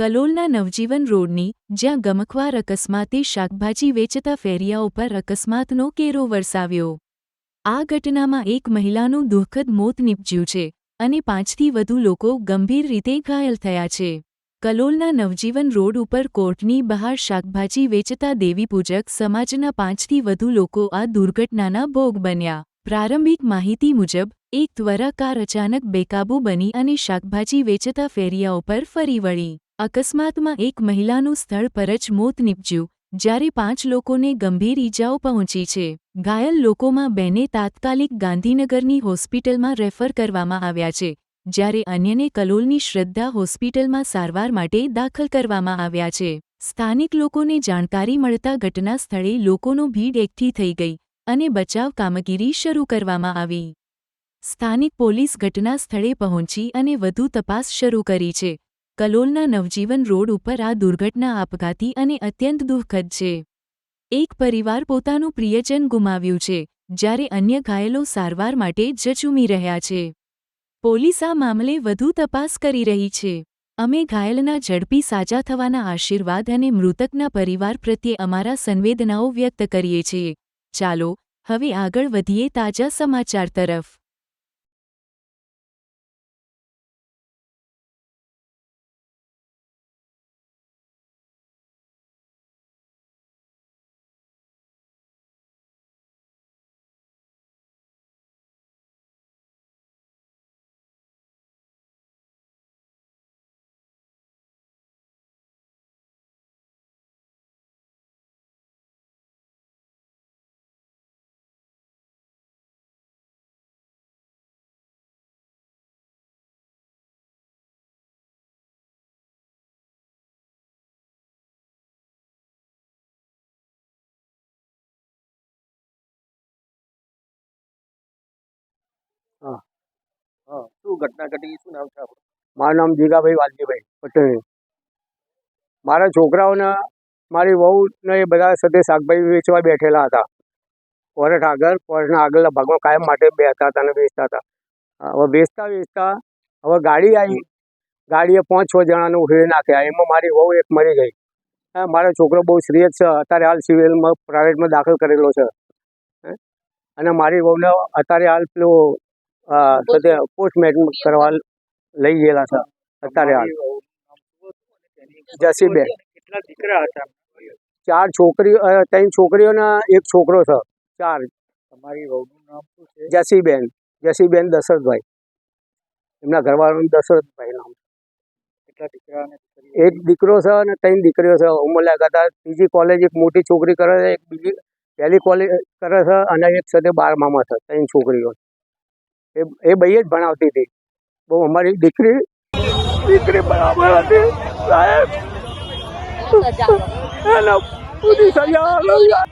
કલોલના નવજીવન રોડની, જ્યાં ગમખવાર અકસ્માતે શાકભાજી વેચતા ફેરિયાઓ પર અકસ્માતનો કેરો વરસાવ્યો. આ ઘટનામાં એક મહિલાનું દુઃખદ મોત નીપજ્યું છે અને પાંચથી વધુ લોકો ગંભીર રીતે ઘાયલ થયા છે. કલોલના નવજીવન રોડ ઉપર કોર્ટની બહાર શાકભાજી વેચતા દેવીપૂજક સમાજના પાંચથી વધુ લોકો આ દુર્ઘટનાના ભોગ બન્યા. પ્રારંભિક માહિતી મુજબ, એક ત્વરા કાર અચાનક બેકાબૂ બની અને શાકભાજી વેચતા ફેરિયાઓ પર ફરી વળી. અકસ્માતમાં એક મહિલાનું સ્થળ પર જ મોત નીપજ્યું, જ્યારે પાંચ લોકોને ગંભીર ઈજાઓ પહોંચી છે. ઘાયલ લોકોમાં બેને તાત્કાલિક ગાંધીનગરની હોસ્પિટલમાં રેફર કરવામાં આવ્યા છે, જ્યારે અન્યને કલોલની શ્રદ્ધા હોસ્પિટલમાં સારવાર માટે દાખલ કરવામાં આવ્યા છે. સ્થાનિક લોકોને જાણકારી મળતા ઘટના સ્થળે લોકોનો ભીડ એકઠી થઈ ગઈ અને બચાવ કામગીરી શરૂ કરવામાં આવી. સ્થાનિક પોલીસ ઘટના સ્થળે પહોંચી અને વધુ તપાસ શરૂ કરી છે. કલોલના નવજીવન રોડ ઉપર આ દુર્ઘટના આપઘાતી અને અત્યંત દુઃખદ છે. એક પરિવાર પોતાનું પ્રિયજન ગુમાવ્યું છે, જ્યારે અન્ય ઘાયલો સારવાર માટે જચુમી રહ્યા છે. પોલીસ આ મામલે વધુ તપાસ કરી રહી છે. અમે ઘાયલના ઝડપી સાજા થવાના આશીર્વાદ અને મૃતકના પરિવાર પ્રત્યે અમારા સંવેદનાઓ વ્યક્ત કરીએ છીએ. ચાલો, હવે આગળ વધીએ તાજા સમાચાર તરફ. શું ઘટના ઘટી? શું નામ છે મારું નામ જીગાભાઈ વાલજીભાઈ પટેલ. મારા છોકરાઓના મારી વહુ ને એ બધા સાથે શાકભાજી વેચવા બેઠેલા હતા. કોર્ટ આગળ કોર્ટના આગળના ભાગમાં કાયમ માટે બેસતા હતા અને વેચતા હતા. હવે વેચતા વેચતા હવે ગાડી આવી. ગાડીએ પાંચ છ જણાનું ઉઠી નાખ્યા. એમાં મારી વહુ એક મરી ગઈ. હા, મારો છોકરો બહુ સિરિયસ છે. અત્યારે હાલ સિવિલમાં પ્રાઇવેટમાં દાખલ કરેલો છે? અને મારી વહુને અત્યારે હાલ પેલો પોસ્ટમેટ કરવા લઈ ગયેલા છે. અત્યારે હાલ. જસીબેન. દીકરા હતા? ચાર છોકરીઓ ત્રણ છોકરીઓના એક છોકરો છે. ચાર. તમારી વહુનું નામ શું છે? જસીબેન. જસીબેન દશરથભાઈ. એમના ઘરવાળાનું દશરથભાઈ નામ. કેટલા દીકરા એક દીકરો છે અને ત્રણ દીકરીઓ છે. ઉંમર હતા ત્રીજી કોલેજ એક મોટી છોકરી કરે છે એક બીજી પહેલી કોલેજ કરે છે અને એક સાથે બારમામાં છે ત્રણ છોકરીઓ. એ એ બે જ ભણાવતી હતી. બહુ અમારી દીકરી દીકરી બરાબર હતી. સાહેબ એના પૂરી સજા.